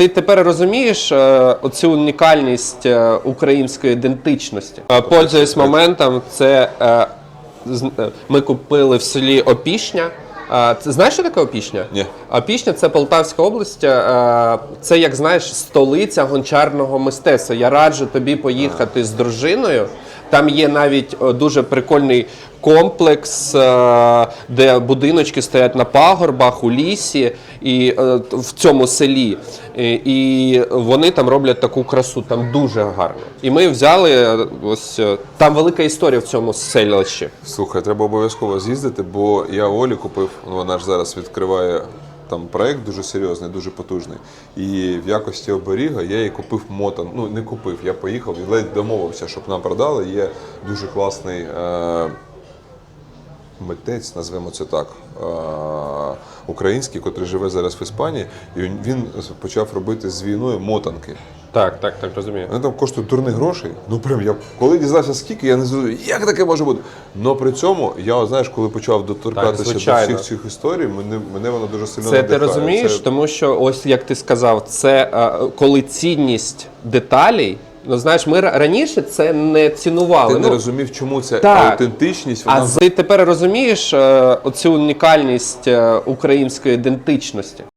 Ти тепер розумієш е, оцю унікальність е, української ідентичності. Е, Пользуюсь моментом, це з- ми купили в селі Опішня. Це знаєш, що таке Опішня? Ні. Опішня це Полтавська область. Це, як знаєш, столиця гончарного мистецтва. Я раджу тобі поїхати з дружиною. Там є навіть е, дуже прикольний комплекс, е, де будиночки стоять на пагорбах у лісі і е, в цьому селі. І, вони там роблять таку красу, там дуже гарно. І ми взяли ось там велика історія в цьому селищі. Слухай, треба обов'язково з'їздити, бо я Олі купив, вона ж зараз відкриває там проект дуже серйозний, дуже потужний. І в якості оберіга я їй купив мотан. Ну не купив, я поїхав і ледь домовився, щоб нам продали. Є дуже класний е- митець, назвемо це так. Е- український, котрий живе зараз в Іспанії, і він почав робити з війною мотанки. Так, так, так розумію. Вони там коштують дурних грошей. Ну прям я коли дізнався скільки, я не зрозумів, як таке може бути. Но при цьому я знаєш, коли почав доторкатися до звичайно. всіх цих історій, мене, мене воно дуже сильно Це ти надихає. розумієш, Це- тому що ось як ти сказав, це е, коли цінність деталей. Ну знаєш, ми ра- раніше це не цінували. Ти ну, не розумів, чому це так. автентичність. А Вона з- ти тепер розумієш е, оцю унікальність е, української ідентичності.